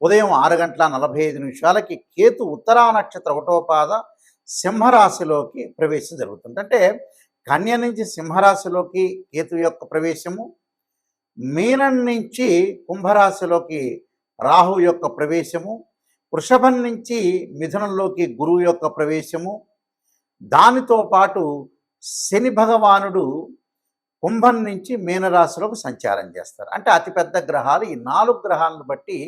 ఉదయం ఆరు గంటల నలభై ఐదు నిమిషాలకి కేతు ఉత్తరా నక్షత్ర ఒకటో పాద సింహరాశిలోకి ప్రవేశం జరుగుతుంది. అంటే కన్య నుంచి సింహరాశిలోకి కేతు యొక్క ప్రవేశము మీనం నుంచి కుంభరాశిలోకి రాహు యొక్క ప్రవేశము వృషభం నుంచి మిథునంలోకి గురువు యొక్క ప్రవేశము దానితో పాటు శని భగవానుడు కుంభం నుంచి మీనరాశిలోకి సంచారం చేస్తారు. అంటే అతిపెద్ద గ్రహాలు ఈ నాలుగు గ్రహాలను బట్టి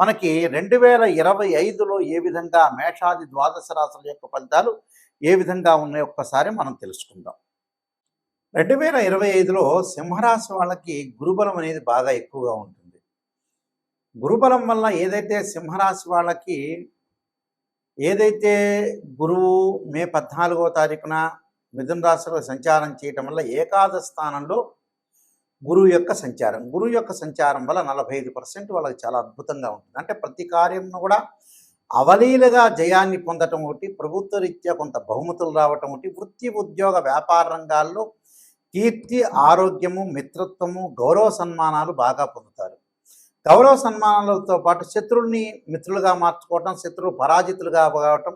మనకి రెండు వేల ఇరవై ఐదులో ఏ విధంగా మేషాది ద్వాదశ రాశుల యొక్క ఫలితాలు ఏ విధంగా ఉన్నాయి ఒక్కసారి మనం తెలుసుకుందాం. రెండు వేల ఇరవై ఐదులో సింహరాశి వాళ్ళకి గురుబలం అనేది బాగా ఎక్కువగా ఉంటుంది. గురుబలం వల్ల ఏదైతే సింహరాశి వాళ్ళకి ఏదైతే గురువు మే పద్నాలుగో తారీఖున మిథున రాశిలో సంచారం చేయటం వల్ల ఏకాదశ స్థానంలో గురువు యొక్క సంచారం. గురువు యొక్క సంచారం వల్ల నలభై ఐదు పర్సెంట్ వాళ్ళకి చాలా అద్భుతంగా ఉంటుంది. అంటే ప్రతి కార్యంను కూడా అవలీలగా జయాన్ని పొందటం ఒకటి ప్రభుత్వ రీత్యా కొంత బహుమతులు రావటం ఒకటి వృత్తి ఉద్యోగ వ్యాపార రంగాల్లో కీర్తి ఆరోగ్యము మిత్రత్వము గౌరవ సన్మానాలు బాగా పొందుతారు. గౌరవ సన్మానాలతో పాటు శత్రుల్ని మిత్రులుగా మార్చుకోవటం శత్రువు పరాజితులుగా కావటం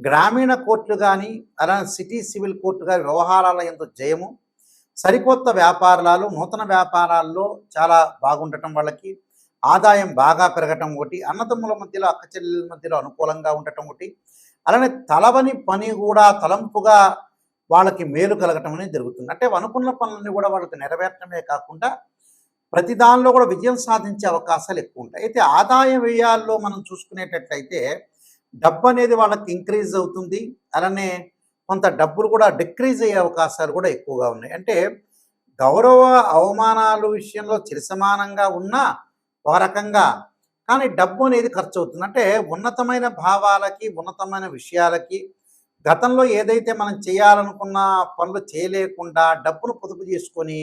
గ్రామీణ కోర్టులు కానీ అలానే సిటీ సివిల్ కోర్టు కానీ వ్యవహారాల ఎంతో జయము సరికొత్త వ్యాపారాలు నూతన వ్యాపారాల్లో చాలా బాగుండటం వాళ్ళకి ఆదాయం బాగా పెరగటం ఒకటి అన్నదమ్ముల మధ్యలో అక్క చెల్లెల మధ్యలో అనుకూలంగా ఉండటం ఒకటి అలానే తలవని పని కూడా తలంపుగా వాళ్ళకి మేలు కలగటం అనేది జరుగుతుంది. అంటే అనుకున్న పనులన్నీ కూడా వాళ్ళకి నెరవేర్చడమే కాకుండా ప్రతి దానిలో కూడా విజయం సాధించే అవకాశాలు ఎక్కువ ఉంటాయి. అయితే ఆదాయ వ్యయాల్లో మనం చూసుకునేటట్లయితే డబ్బు అనేది వాళ్ళకి ఇంక్రీజ్ అవుతుంది. అలానే కొంత డబ్బులు కూడా డిక్రీజ్ అయ్యే అవకాశాలు కూడా ఎక్కువగా ఉన్నాయి. అంటే గౌరవ అవమానాలు విషయంలో చిరసమానంగా ఉన్నా ఒక రకంగా కానీ డబ్బు అనేది ఖర్చు అవుతుంది. అంటే ఉన్నతమైన భావాలకి ఉన్నతమైన విషయాలకి గతంలో ఏదైతే మనం చేయాలనుకున్న పనులు చేయలేకుండా డబ్బును పొదుపు చేసుకొని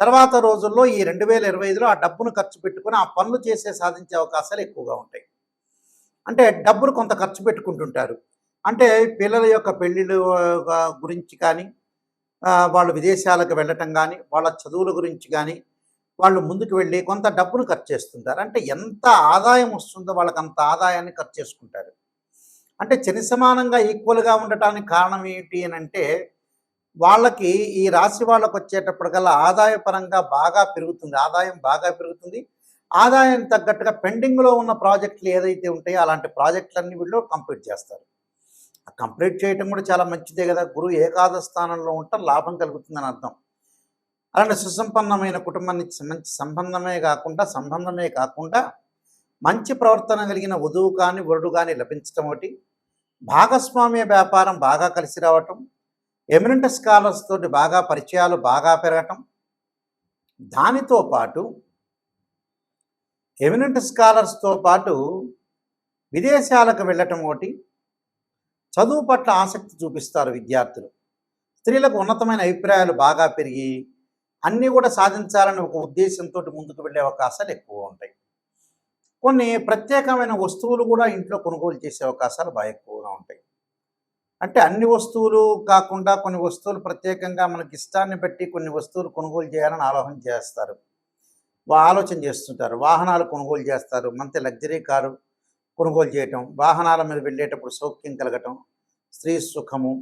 తర్వాత రోజుల్లో ఈ రెండు వేల ఇరవై ఐదులో ఆ డబ్బును ఖర్చు పెట్టుకొని ఆ పనులు చేసే సాధించే అవకాశాలు ఎక్కువగా ఉంటాయి. అంటే డబ్బులు కొంత ఖర్చు పెట్టుకుంటుంటారు. అంటే పిల్లల యొక్క పెళ్ళిళ్ళు గురించి కానీ వాళ్ళు విదేశాలకు వెళ్ళటం కానీ వాళ్ళ చదువుల గురించి కానీ వాళ్ళు ముందుకు వెళ్ళి కొంత డబ్బును ఖర్చు చేస్తుంటారు. అంటే ఎంత ఆదాయం వస్తుందో వాళ్ళకి అంత ఆదాయాన్ని ఖర్చు చేసుకుంటారు. అంటే చని సమానంగా ఈక్వల్గా ఉండటానికి కారణం ఏంటి అని అంటే వాళ్ళకి ఈ రాశి వాళ్ళకు వచ్చేటప్పటికల్లా ఆదాయపరంగా బాగా పెరుగుతుంది ఆదాయం బాగా పెరుగుతుంది. ఆదాయం తగ్గట్టుగా పెండింగ్లో ఉన్న ప్రాజెక్టులు ఏదైతే ఉంటాయో అలాంటి ప్రాజెక్టులన్నీ వీళ్ళు కంప్లీట్ చేస్తారు. కంప్లీట్ చేయటం కూడా చాలా మంచిదే కదా. గురువు ఏకాదశ స్థానంలో ఉంటే లాభం కలుగుతుందని అర్థం. అలాంటి సుసంపన్నమైన కుటుంబానికి మంచి సంబంధమే కాకుండా సంబంధమే కాకుండా మంచి ప్రవర్తన కలిగిన వధువు కానీ వరుడు కానీ లభించటం ఒకటి. భాగస్వామ్య వ్యాపారం బాగా కలిసి రావటం. ఎమినెంట్ స్కాలర్స్ తోటి బాగా పరిచయాలు బాగా పెరగటం. దానితో పాటు ఎమినెంట్ స్కాలర్స్తో పాటు విదేశాలకు వెళ్ళటం ఒకటి. చదువు పట్ల ఆసక్తి చూపిస్తారు విద్యార్థులు. స్త్రీలకు ఉన్నతమైన అభిప్రాయాలు బాగా పెరిగి అన్నీ కూడా సాధించాలని ఒక ఉద్దేశంతో ముందుకు వెళ్ళే అవకాశాలు ఎక్కువ ఉంటాయి. కొన్ని ప్రత్యేకమైన వస్తువులు కూడా ఇంట్లో కొనుగోలు చేసే అవకాశాలు బాగా ఎక్కువగా ఉంటాయి. అంటే అన్ని వస్తువులు కాకుండా కొన్ని వస్తువులు ప్రత్యేకంగా మనకి ఇష్టాన్ని బట్టి కొన్ని వస్తువులు కొనుగోలు చేయాలని ఆలోచన చేస్తారు. ఆలోచన చేస్తుంటారు. వాహనాలు కొనుగోలు చేస్తారు. మంచి లగ్జరీ కారు కొనుగోలు చేయటం వాహనాల మీద వెళ్ళేటప్పుడు సౌఖ్యం కలగటం స్త్రీ సుఖము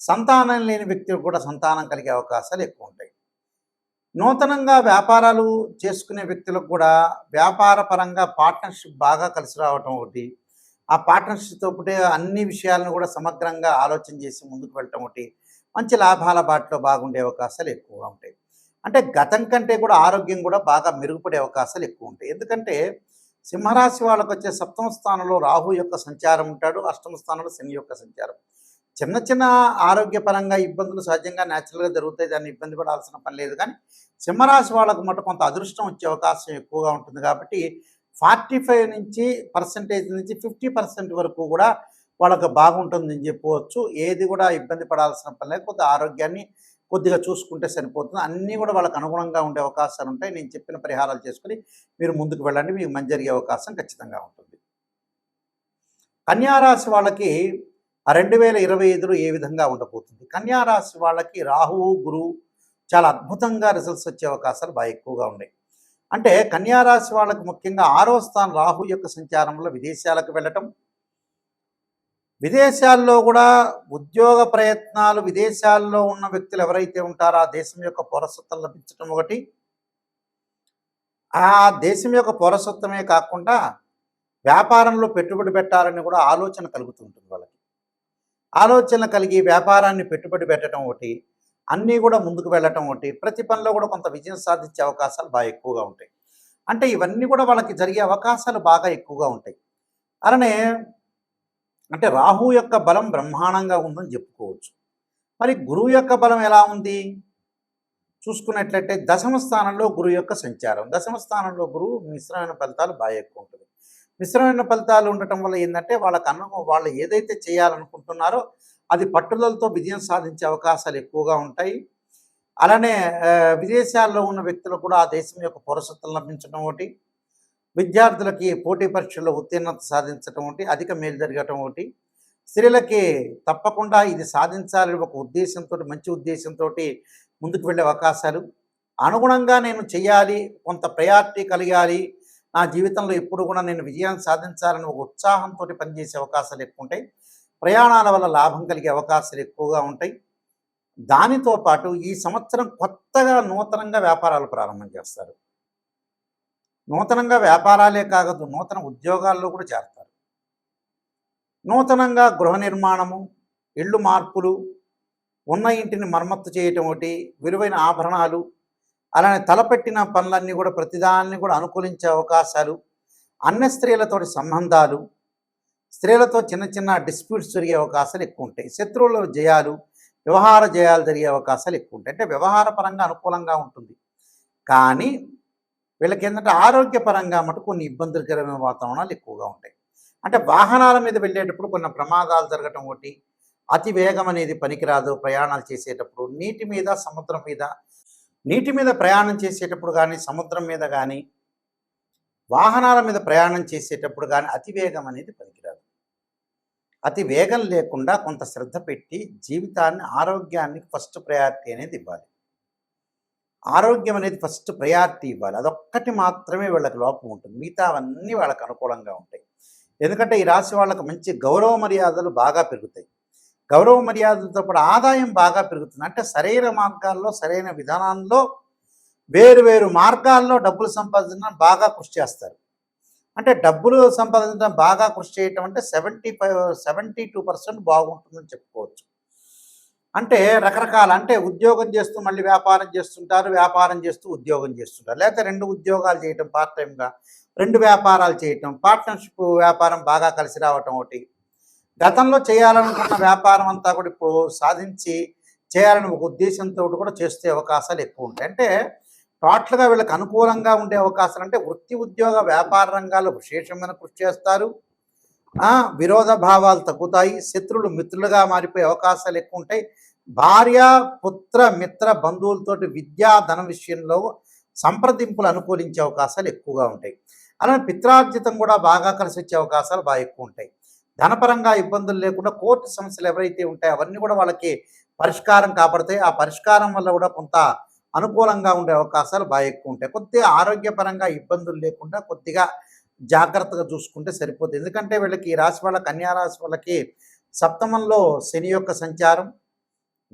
సంతానం లేని వ్యక్తులకు కూడా సంతానం కలిగే అవకాశాలు ఎక్కువ ఉంటాయి. నూతనంగా వ్యాపారాలు చేసుకునే వ్యక్తులకు కూడా వ్యాపార పరంగా పార్ట్నర్షిప్ బాగా కలిసి రావటం ఒకటి. ఆ పార్ట్నర్షిప్తో పాటు అన్ని విషయాలను కూడా సమగ్రంగా ఆలోచన చేసి ముందుకు వెళ్ళటం ఒకటి. మంచి లాభాల బాటలో బాగుండే అవకాశాలు ఎక్కువగా ఉంటాయి. అంటే గతం కంటే కూడా ఆరోగ్యం కూడా బాగా మెరుగుపడే అవకాశాలు ఎక్కువ ఉంటాయి. ఎందుకంటే సింహరాశి వాళ్ళకు వచ్చే సప్తమ స్థానంలో రాహు యొక్క సంచారం ఉంటాడు అష్టమ స్థానంలో శని యొక్క సంచారం. చిన్న చిన్న ఆరోగ్యపరంగా ఇబ్బందులు సహజంగా న్యాచురల్గా జరుగుతాయి దాన్ని ఇబ్బంది పడాల్సిన పని లేదు. కానీ సింహరాశి వాళ్ళకు మటు కొంత అదృష్టం వచ్చే అవకాశం ఎక్కువగా ఉంటుంది కాబట్టి ఫార్టీ ఫైవ్ నుంచి పర్సంటేజ్ నుంచి ఫిఫ్టీ పర్సెంట్ వరకు కూడా వాళ్ళకి బాగుంటుందని చెప్పవచ్చు. ఏది కూడా ఇబ్బంది పడాల్సిన పని లేకపోతే ఆరోగ్యాన్ని కొద్దిగా చూసుకుంటే సరిపోతుంది. అన్నీ కూడా వాళ్ళకి అనుగుణంగా ఉండే అవకాశాలు ఉంటాయి. నేను చెప్పిన పరిహారాలు చేసుకుని మీరు ముందుకు వెళ్ళండి. మీకు మంచి జరిగే అవకాశం ఖచ్చితంగా ఉంటుంది. కన్యారాశి వాళ్ళకి రెండు వేల ఇరవై ఐదులో ఏ విధంగా ఉండబోతుంది? కన్యారాశి వాళ్ళకి రాహువు గురువు చాలా అద్భుతంగా రిజల్ట్స్ వచ్చే అవకాశాలు బాగా ఎక్కువగా ఉన్నాయి. అంటే కన్యారాశి వాళ్ళకి ముఖ్యంగా ఆరో స్థానం రాహు యొక్క సంచారంలో విదేశాలకు వెళ్ళటం విదేశాల్లో కూడా ఉద్యోగ ప్రయత్నాలు విదేశాల్లో ఉన్న వ్యక్తులు ఎవరైతే ఉంటారో ఆ దేశం యొక్క పౌరసత్వం లభించడం ఒకటి. ఆ దేశం యొక్క పౌరసత్వమే కాకుండా వ్యాపారంలో పెట్టుబడి పెట్టాలని కూడా ఆలోచన కలుగుతుంటుంది వాళ్ళకి. ఆలోచన కలిగి వ్యాపారాన్ని పెట్టుబడి పెట్టడం ఒకటి అన్నీ కూడా ముందుకు వెళ్ళటం ఒకటి ప్రతి పనిలో కూడా కొంత విజయం సాధించే అవకాశాలు బాగా ఎక్కువగా ఉంటాయి. అంటే ఇవన్నీ కూడా వాళ్ళకి జరిగే అవకాశాలు బాగా ఎక్కువగా ఉంటాయి. అలానే అంటే రాహు యొక్క బలం బ్రహ్మాండంగా ఉందని చెప్పుకోవచ్చు. మరి గురువు యొక్క బలం ఎలా ఉంది? చూసుకున్నట్లయితే దశమ స్థానంలో గురువు యొక్క సంచారం. దశమ స్థానంలో గురువు మిశ్రమైన ఫలితాలు బాగా ఎక్కువ ఉంటుంది. మిశ్రమైన ఫలితాలు ఉండటం వల్ల ఏంటంటే వాళ్ళకి అన్న వాళ్ళు ఏదైతే చేయాలనుకుంటున్నారో అది పట్టుదలతో విజయం సాధించే అవకాశాలు ఎక్కువగా ఉంటాయి. అలానే విదేశాల్లో ఉన్న వ్యక్తులు కూడా ఆ దేశం యొక్క పౌరసత్వం లభించడం ఒకటి. విద్యార్థులకి పోటీ పరీక్షల్లో ఉత్తీర్ణత సాధించటం ఒకటి అధిక మేలు జరగటం ఒకటి. స్త్రీలకి తప్పకుండా ఇది సాధించాలని ఒక ఉద్దేశంతో మంచి ఉద్దేశంతో ముందుకు వెళ్ళే అవకాశాలు. అనుగుణంగా నేను చేయాలి కొంత ప్రయారిటీ కలిగాలి. నా జీవితంలో ఎప్పుడు కూడా నేను విజయాన్ని సాధించాలని ఒక ఉత్సాహంతో పనిచేసే అవకాశాలు ఎక్కువ ఉంటాయి. ప్రయాణాల వల్ల లాభం కలిగే అవకాశాలు ఎక్కువగా ఉంటాయి. దానితో పాటు ఈ సంవత్సరం కొత్తగా నూతనంగా వ్యాపారాలు ప్రారంభం చేస్తారు. నూతనంగా వ్యాపారాలే కాదు నూతన ఉద్యోగాల్లో కూడా చేరతారు. నూతనంగా గృహ నిర్మాణము ఇళ్ళు మార్పులు ఉన్న ఇంటిని మరమ్మత్తు చేయటం ఒకటి విలువైన ఆభరణాలు అలానే తలపెట్టిన పనులన్నీ కూడా ప్రతిదాన్ని కూడా అనుకూలించే అవకాశాలు అన్ని స్త్రీలతోటి సంబంధాలు స్త్రీలతో చిన్న చిన్న డిస్ప్యూట్స్ జరిగే అవకాశాలు ఎక్కువ ఉంటాయి. శత్రువుల జయాలు వ్యవహార జయాలు జరిగే అవకాశాలు ఎక్కువ ఉంటాయి. అంటే వ్యవహార పరంగా అనుకూలంగా ఉంటుంది. కానీ వీళ్ళకి ఏంటంటే ఆరోగ్యపరంగా మటు కొన్ని ఇబ్బందికరమైన వాతావరణాలు ఎక్కువగా ఉంటాయి. అంటే వాహనాల మీద వెళ్ళేటప్పుడు కొన్ని ప్రమాదాలు జరగటం ఒకటి అతి వేగం అనేది పనికిరాదు ప్రయాణాలు చేసేటప్పుడు. నీటి మీద సముద్రం మీద నీటి మీద ప్రయాణం చేసేటప్పుడు కానీ సముద్రం మీద కానీ వాహనాల మీద ప్రయాణం చేసేటప్పుడు కానీ అతి వేగం అనేది పనికిరాదు. అతి వేగం లేకుండా కొంత శ్రద్ధ పెట్టి జీవితాన్ని ఆరోగ్యాన్ని ఫస్ట్ ప్రయారిటీ అనేది ఇవ్వాలి. ఆరోగ్యం అనేది ఫస్ట్ ప్రయారిటీ ఇవ్వాలి. అదొక్కటి మాత్రమే వీళ్ళకి లోపం ఉంటుంది. మిగతా అవన్నీ వాళ్ళకి అనుకూలంగా ఉంటాయి. ఎందుకంటే ఈ రాశి వాళ్ళకు మంచి గౌరవ మర్యాదలు బాగా పెరుగుతాయి. గౌరవ మర్యాదలతో పాటు ఆదాయం బాగా పెరుగుతుంది. అంటే సరైన మార్గాల్లో సరైన విధానాల్లో వేరు వేరు మార్గాల్లో డబ్బులు సంపాదించడం బాగా కృషి చేస్తారు. అంటే డబ్బులు సంపాదించడం బాగా కృషి చేయటం అంటే seventy five seventy two percent బాగుంటుందని చెప్పుకోవచ్చు. అంటే రకరకాల అంటే ఉద్యోగం చేస్తూ మళ్ళీ వ్యాపారం చేస్తుంటారు వ్యాపారం చేస్తూ ఉద్యోగం చేస్తుంటారు. లేకపోతే రెండు ఉద్యోగాలు చేయటం పార్ట్ టైంగా రెండు వ్యాపారాలు చేయటం పార్ట్నర్షిప్ వ్యాపారం బాగా కలిసి రావటం ఒకటి. గతంలో చేయాలనుకున్న వ్యాపారం అంతా కూడా ఇప్పుడు సాధించి చేయాలని ఒక ఉద్దేశంతో కూడా చేస్తే అవకాశాలు ఎక్కువ ఉంటాయి. అంటే టోటల్గా వీళ్ళకి అనుకూలంగా ఉండే అవకాశాలు అంటే వృత్తి ఉద్యోగ వ్యాపార రంగాల్లో విశేషమైన కృషి చేస్తారు. విరోధ భావాలు తగ్గుతాయి శత్రులు మిత్రులుగా మారిపోయే అవకాశాలు ఎక్కువ ఉంటాయి భార్య పుత్ర మిత్ర బంధువులతోటి విద్యా ధన విషయంలో సంప్రదింపులు అనుకూలించే అవకాశాలు ఎక్కువగా ఉంటాయి. అలానే పిత్రార్జితం కూడా బాగా కలిసి వచ్చే అవకాశాలు బాగా ఎక్కువ ఉంటాయి ధనపరంగా ఇబ్బందులు లేకుండా కోర్టు సమస్యలు ఎవరైతే ఉంటాయో అవన్నీ కూడా వాళ్ళకి పరిష్కారం కాబడతాయి ఆ పరిష్కారం వల్ల కూడా కొంత అనుకూలంగా ఉండే అవకాశాలు బాగా ఎక్కువ ఉంటాయి కొద్దిగా ఆరోగ్యపరంగా ఇబ్బందులు లేకుండా కొద్దిగా జాగ్రత్తగా చూసుకుంటే సరిపోతుంది. ఎందుకంటే వీళ్ళకి ఈ రాశి వాళ్ళ కన్యా రాశి వాళ్ళకి సప్తమంలో శని యొక్క సంచారం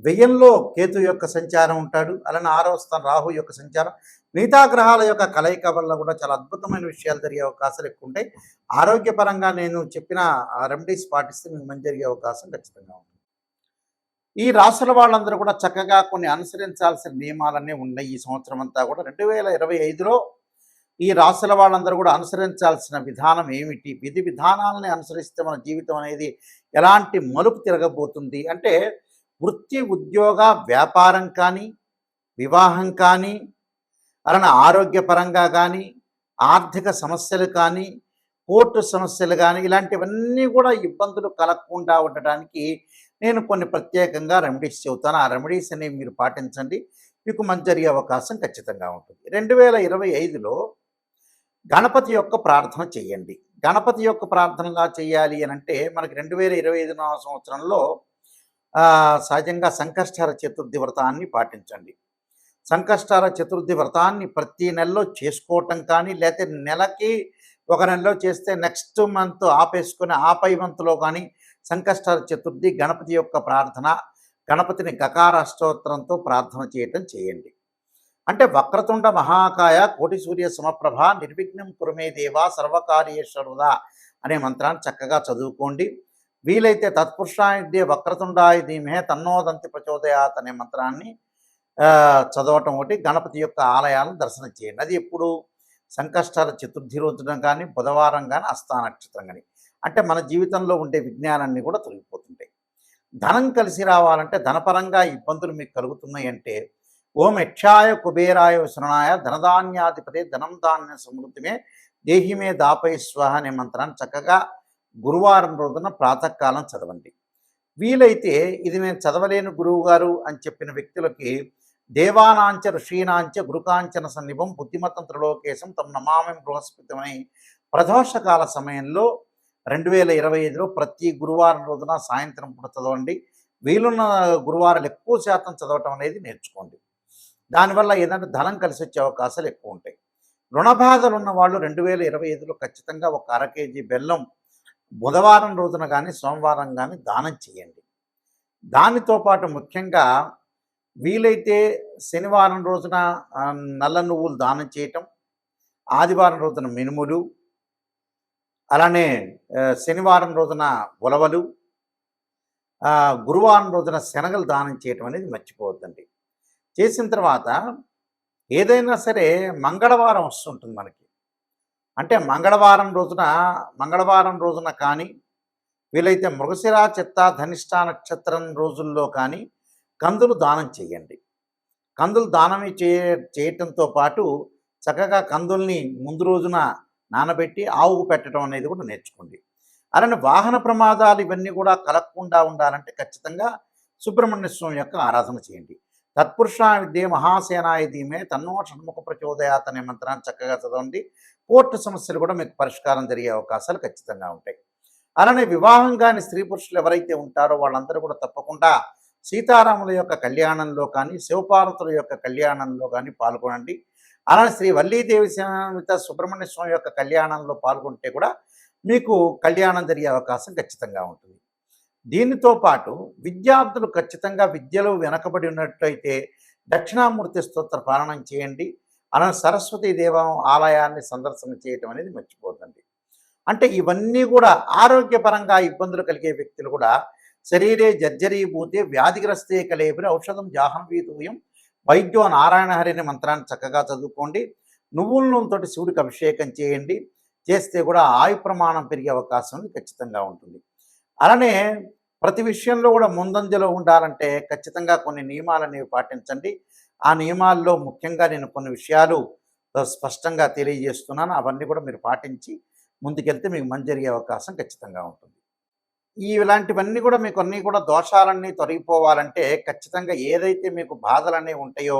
వ్యయంలో కేతు యొక్క సంచారం ఉంటాడు అలానే ఆరవ స్థానం రాహు యొక్క సంచారం. మిగతా గ్రహాల యొక్క కలయిక వల్ల కూడా చాలా అద్భుతమైన విషయాలు జరిగే అవకాశాలు ఎక్కువ ఉంటాయి ఆరోగ్యపరంగా నేను చెప్పిన రెమెడీస్ పాటిస్తే మీకు మంచి జరిగే అవకాశం ఖచ్చితంగా ఉంటుంది. ఈ రాసుల వాళ్ళందరూ కూడా చక్కగా కొన్ని అనుసరించాల్సిన నియమాలన్నీ ఉన్నాయి ఈ సంవత్సరం అంతా కూడా. రెండు వేల ఇరవై ఐదులో ఈ రాసుల వాళ్ళందరూ కూడా అనుసరించాల్సిన విధానం ఏమిటి? విధి విధానాలని అనుసరిస్తే మన జీవితం అనేది ఎలాంటి మలుపు తిరగబోతుంది? అంటే వృత్తి ఉద్యోగ వ్యాపారం కానీ వివాహం కానీ అలానే ఆరోగ్యపరంగా కానీ ఆర్థిక సమస్యలు కానీ కోర్టు సమస్యలు కానీ ఇలాంటివన్నీ కూడా ఇబ్బందులు కలగకుండా ఉండటానికి నేను కొన్ని ప్రత్యేకంగా రెమెడీస్ చెబుతాను. ఆ రెమెడీస్ అనేవి మీరు పాటించండి. మీకు మంచి జరిగే అవకాశం ఖచ్చితంగా ఉంటుంది. రెండు వేల ఇరవై ఐదులో గణపతి యొక్క ప్రార్థన చేయండి. గణపతి యొక్క ప్రార్థనగా చేయాలి అని అంటే మనకి రెండు వేల ఇరవై ఐదు సంవత్సరంలో సహజంగా సంకష్టార చతుర్థి వ్రతాన్ని పాటించండి. సంకష్టార చతుర్థి వ్రతాన్ని ప్రతి నెలలో చేసుకోవటం కానీ లేకపోతే నెలకి ఒక నెలలో చేస్తే నెక్స్ట్ మంత్ ఆపేసుకొని ఆపై మంత్లో కానీ సంకష్టార చతుర్థి గణపతి యొక్క ప్రార్థన గణపతిని గకార అష్టోత్తరంతో ప్రార్థన చేయటం చేయండి. అంటే వక్రతుండ మహాకాయ కోటి సూర్య సమప్రభ నిర్విఘ్నం కురుమే దేవా సర్వకార్యేశ్వరుదా అనే మంత్రాన్ని చక్కగా చదువుకోండి. వీలైతే తత్పురుషాయుధ్య వక్రతుండాయ ధీమే తన్నోదంతి ప్రచోదయాత్ అనే మంత్రాన్ని చదవటం ఒకటి గణపతి యొక్క ఆలయాలను దర్శనం చేయండి. అది ఎప్పుడు? సంకష్టాల చతుర్థి రోజున కానీ బుధవారం కానీ అస్థా నక్షత్రం కానీ అంటే మన జీవితంలో ఉండే విజ్ఞానాన్ని కూడా తొలగిపోతుంటాయి. ధనం కలిసి రావాలంటే ధనపరంగా ఇబ్బందులు మీకు కలుగుతున్నాయి అంటే ఓం యక్షాయ కుబేరాయ శరణాయ ధనధాన్యాధిపతి ధనం ధాన్య సమృద్ధిమే దేహిమే దాపై స్వహ అనే మంత్రాన్ని చక్కగా గురువారం రోజున ప్రాతకాలం చదవండి. వీలైతే ఇది నేను చదవలేని గురువు గారు అని చెప్పిన వ్యక్తులకి దేవానాంచ ఋషీనాంచ గురుకాంచన సన్నిభం బుద్ధిమతం త్రిలోకేశం తమ నమామి బృహస్పతిమని ప్రదోషకాల సమయంలో రెండు వేల ఇరవై ఐదులో ప్రతి గురువారం రోజున సాయంత్రం పూట చదవండి. వీలున్న గురువారాలు ఎక్కువ శాతం చదవటం అనేది నేర్చుకోండి. దానివల్ల ఏదంటే ధనం కలిసి వచ్చే అవకాశాలు ఎక్కువ ఉంటాయి రుణ బాధలు ఉన్న వాళ్ళు రెండు వేల ఇరవై ఐదులో ఖచ్చితంగా ఒక అర కేజీ బెల్లం బుధవారం రోజున కానీ సోమవారం కానీ దానం చేయండి. దానితో పాటు ముఖ్యంగా వీలైతే శనివారం రోజున నల్ల నువ్వులు దానం చేయటం ఆదివారం రోజున మినుములు అలానే శనివారం రోజున ఉలవలు గురువారం రోజున శనగలు దానం చేయటం అనేది మర్చిపోవద్దండి. చేసిన తర్వాత ఏదైనా సరే మంగళవారం వస్తుంటుంది మనకి. అంటే మంగళవారం రోజున మంగళవారం రోజున కానీ వీలైతే మృగశిర చిత్త ధనిష్ట నక్షత్రం రోజుల్లో కానీ కందులు దానం చేయండి. కందులు దానం చే చేయటంతో పాటు చక్కగా కందుల్ని ముందు రోజున నానబెట్టి ఆవుకు పెట్టడం అనేది కూడా నేర్చుకోండి. అలానే వాహన ప్రమాదాలు ఇవన్నీ కూడా కలగకుండా ఉండాలంటే ఖచ్చితంగా సుబ్రహ్మణ్య స్వామి యొక్క ఆరాధన చేయండి. తత్పురుష విద్య మహాసేనాయ ధీమే తన్నో షణ్ముఖ ప్రచోదయాత్ అనే మంత్రాన్ని చక్కగా చదవండి. కోర్టు సమస్యలు కూడా మీకు పరిష్కారం జరిగే అవకాశాలు ఖచ్చితంగా ఉంటాయి. అలానే వివాహం కాని స్త్రీ పురుషులు ఎవరైతే ఉంటారో వాళ్ళందరూ కూడా తప్పకుండా సీతారాముల యొక్క కళ్యాణంలో కానీ శివపార్వతుల యొక్క కళ్యాణంలో కానీ పాల్గొనండి. అలానే శ్రీ వల్లీదేవి సమేత సుబ్రహ్మణ్య స్వామి యొక్క కళ్యాణంలో పాల్గొంటే కూడా మీకు కళ్యాణం జరిగే అవకాశం ఖచ్చితంగా ఉంటుంది. దీనితో పాటు విద్యార్థులు ఖచ్చితంగా విద్యలో వెనకబడి ఉన్నట్లయితే దక్షిణామూర్తి స్తోత్ర పాలనం చేయండి. అనంత సరస్వతీ దేవం ఆలయాన్ని సందర్శన చేయటం అనేది మర్చిపోతుంది అంటే ఇవన్నీ కూడా ఆరోగ్యపరంగా ఇబ్బందులు కలిగే వ్యక్తులు కూడా శరీరే జర్జరీభూతే వ్యాధిగ్రస్తే కలేబిరి ఔషధం జాహ్నవీతూయం వైద్యో నారాయణ హరి అనే మంత్రాన్ని చక్కగా చదువుకోండి. నువ్వుల నూనెతోటి శివుడికి అభిషేకం చేయండి. చేస్తే కూడా ఆయు ప్రమాణం పెరిగే అవకాశం ఖచ్చితంగా ఉంటుంది. అలానే ప్రతి విషయంలో కూడా ముందంజలో ఉండాలంటే ఖచ్చితంగా కొన్ని నియమాలు అనేవి పాటించండి. ఆ నియమాల్లో ముఖ్యంగా నేను కొన్ని విషయాలు స్పష్టంగా తెలియజేస్తున్నాను. అవన్నీ కూడా మీరు పాటించి ముందుకెళ్తే మీకు మంచి జరిగే అవకాశం ఖచ్చితంగా ఉంటుంది. ఈ ఇలాంటివన్నీ కూడా మీకు అన్నీ కూడా దోషాలన్నీ తొలగిపోవాలంటే ఖచ్చితంగా ఏదైతే మీకు బాధలన్నీ ఉంటాయో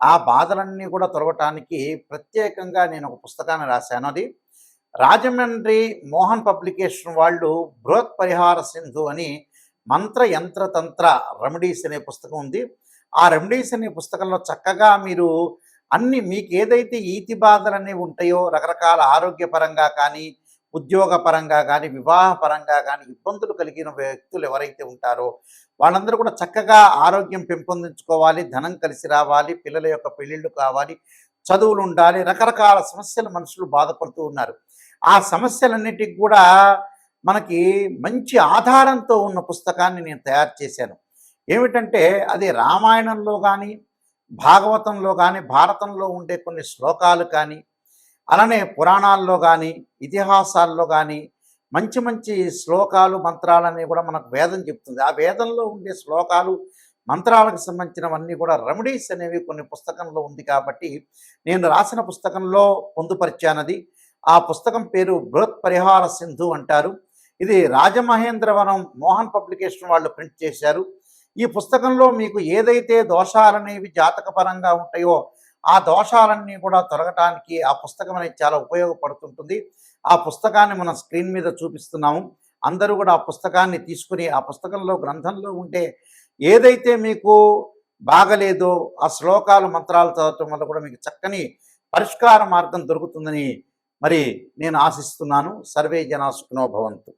ఆ బాధలన్నీ కూడా తొలగటానికి ప్రత్యేకంగా నేను ఒక పుస్తకాన్ని రాశాను. అది రాజమండ్రి మోహన్ పబ్లికేషన్ వాళ్ళు బృహత్ పరిహార సింధు అని మంత్ర యంత్ర తంత్ర రెమెడీస్ అనే పుస్తకం ఉంది. ఆ రెమెడీస్ అనే పుస్తకంలో చక్కగా మీరు అన్ని మీకు ఏదైతే ఈతి బాధలు అనేవి ఉంటాయో రకరకాల ఆరోగ్యపరంగా కానీ ఉద్యోగపరంగా కానీ వివాహపరంగా కానీ ఇబ్బందులు కలిగిన వ్యక్తులు ఎవరైతే ఉంటారో వాళ్ళందరూ కూడా చక్కగా ఆరోగ్యం పెంపొందించుకోవాలి ధనం కలిసి రావాలి పిల్లల యొక్క పెళ్ళిళ్ళు కావాలి చదువులు ఉండాలి రకరకాల సమస్యలు మనుషులు బాధపడుతూ ఉన్నారు. ఆ సమస్యలన్నిటికి కూడా మనకి మంచి ఆధారంతో ఉన్న పుస్తకాన్ని నేను తయారు చేశాను. ఏమిటంటే అది రామాయణంలో కానీ భాగవతంలో కానీ భారతంలో ఉండే కొన్ని శ్లోకాలు కానీ అలానే పురాణాల్లో కానీ ఇతిహాసాల్లో కానీ మంచి మంచి శ్లోకాలు మంత్రాలన్నీ కూడా మనకు వేదం చెప్తుంది. ఆ వేదంలో ఉండే శ్లోకాలు మంత్రాలకు సంబంధించినవన్నీ కూడా రెమెడీస్ అనేవి కొన్ని పుస్తకంలో ఉంది కాబట్టి నేను రాసిన పుస్తకంలో పొందుపరిచానది. ఆ పుస్తకం పేరు బృహత్ పరిహార సింధు అంటారు. ఇది రాజమహేంద్రవనం మోహన్ పబ్లికేషన్ వాళ్ళు ప్రింట్ చేశారు. ఈ పుస్తకంలో మీకు ఏదైతే దోషాలనేవి జాతకపరంగా ఉంటాయో ఆ దోషాలన్నీ కూడా తొలగటానికి ఆ పుస్తకం అనేది చాలా ఉపయోగపడుతుంటుంది. ఆ పుస్తకాన్ని మనం స్క్రీన్ మీద చూపిస్తున్నాము. అందరూ కూడా ఆ పుస్తకాన్ని తీసుకుని ఆ పుస్తకంలో గ్రంథంలో ఉంటే ఏదైతే మీకు బాగలేదో ఆ శ్లోకాలు మంత్రాలు చదవటం వల్ల కూడా మీకు చక్కని పరిష్కార మార్గం దొరుకుతుందని మరి నేను ఆశిస్తున్నాను. సర్వే జనా సుఖినో భవంతు.